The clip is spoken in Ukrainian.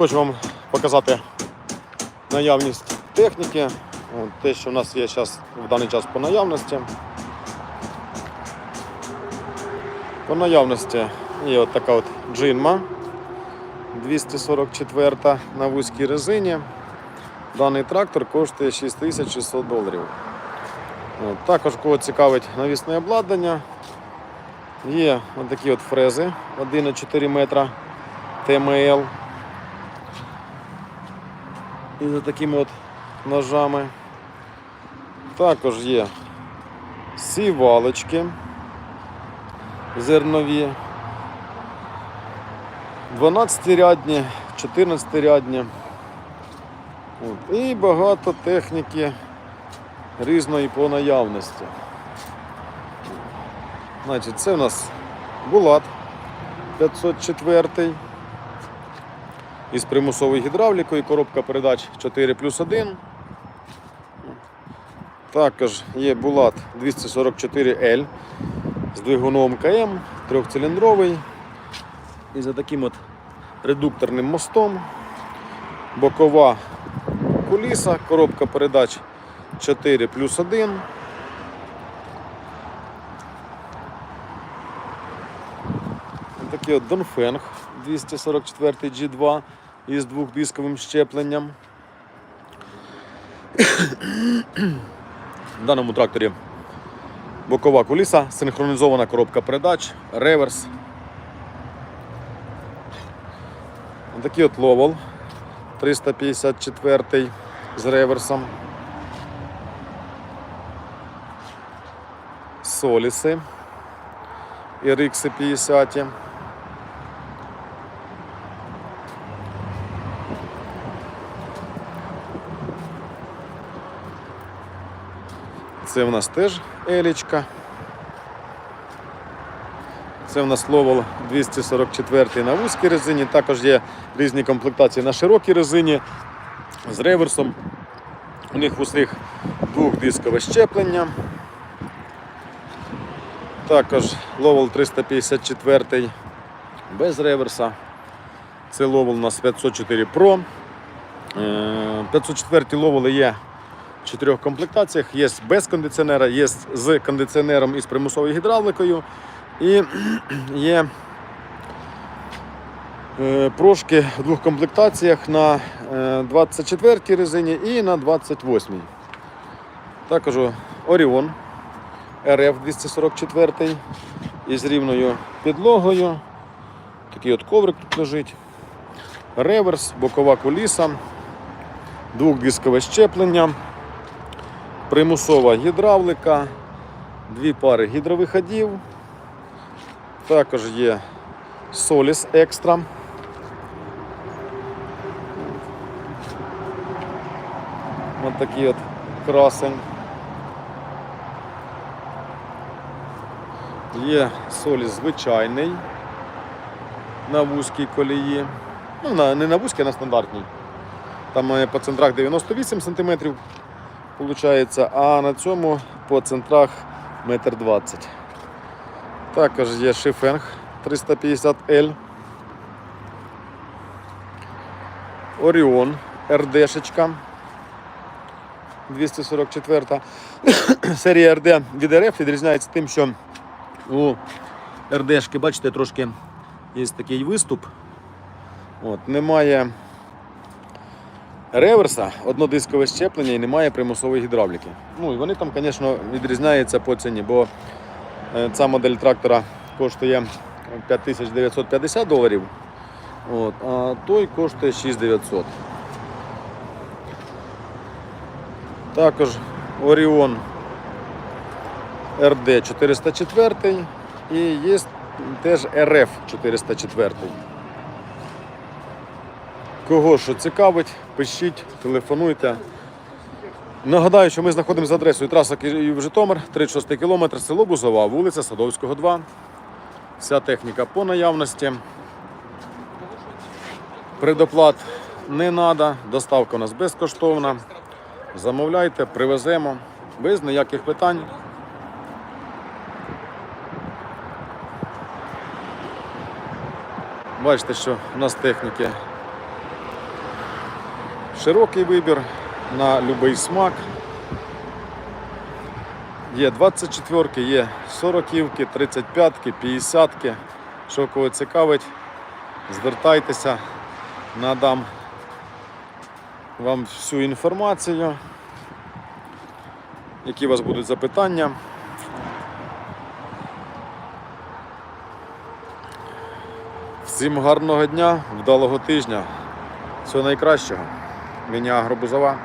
Хочу вам показати наявність техніки. Те, що в нас є зараз в даний час по наявності. По наявності є от така от джинма 244 на вузькій резині. Даний трактор коштує 6600 доларів. Також кого цікавить навісне обладнання. Є такі от фрези 1,4 метра ТМЛ. І за такими от ножами. Також є сівалочки зернові. 12-рядні, 14-рядні. От. І багато техніки різної по наявності. Значить, це у нас Булат 504 із примусовою гідравлікою, коробка передач 4 плюс 1. Також є Булат 244L з двигуном КМ, трьохциліндровий і за таким от редукторним мостом. Бокова куліса, коробка передач 4 плюс 1. Такий от Донфенг 244 G2 із двохдисковим щепленням. В даному тракторі бокова куліса, синхронізована коробка передач, реверс. Такий от ловол 354 з реверсом. Соліси і рикси 50. Це в нас теж елічка. Це в нас ловол 244 на вузькій резині. Також є різні комплектації на широкій резині з реверсом. У них в усіх двохдискове щеплення. Також ловол 354 без реверса. Це ловол у нас 504 Pro. Е, 504 ловоли є чотирьох комплектаціях. Є без кондиціонера, є з кондиціонером і з примусовою гідравликою. І є е, прошки в двох комплектаціях на е, 24 резині і на 28-й. Також Оріон РФ 244 із рівною підлогою. Такий от коврик тут лежить. Реверс, бокова куліса, двохдискове щеплення, примусова гідравлика, дві пари гідровиходів. Також є Solis Extra. Ось такий от красень. Є Solis звичайний на вузькій колії. Ну, не на вузькій, а на стандартній. Там е, по центрах 98 см виходить, а на цьому по центрах 1,20 м. Також є шифенг 350L. Оріон РДшечка 244. Серія РД від РФ відрізняється тим, що у РДшки, бачите, трошки є такий виступ. От, немає реверса, однодискове щеплення і немає примусової гідравліки. Ну і вони там, звісно, відрізняються по ціні, бо е, ця модель трактора коштує 5950 доларів, от, а той коштує 6900. Також Orion RD 404 і є теж RF 404. Кого що цікавить, пишіть, телефонуйте. Нагадаю, що ми знаходимося за адресою траса Київ Житомир, 36 кілометр, село Бузова, вулиця Садовського, 2. Вся техніка по наявності. Предоплат не треба, доставка у нас безкоштовна. Замовляйте, привеземо без ніяких питань. Бачите, що у нас техніки Широкий вибір на будь-який смак. Є 24-ки, є 40-ки, 35-ки, 50-ки. Що кого цікавить, звертайтеся, надам вам всю інформацію. Які у вас будуть запитання? Всім гарного дня, вдалого тижня. Всього найкращого. Міня Агробузова.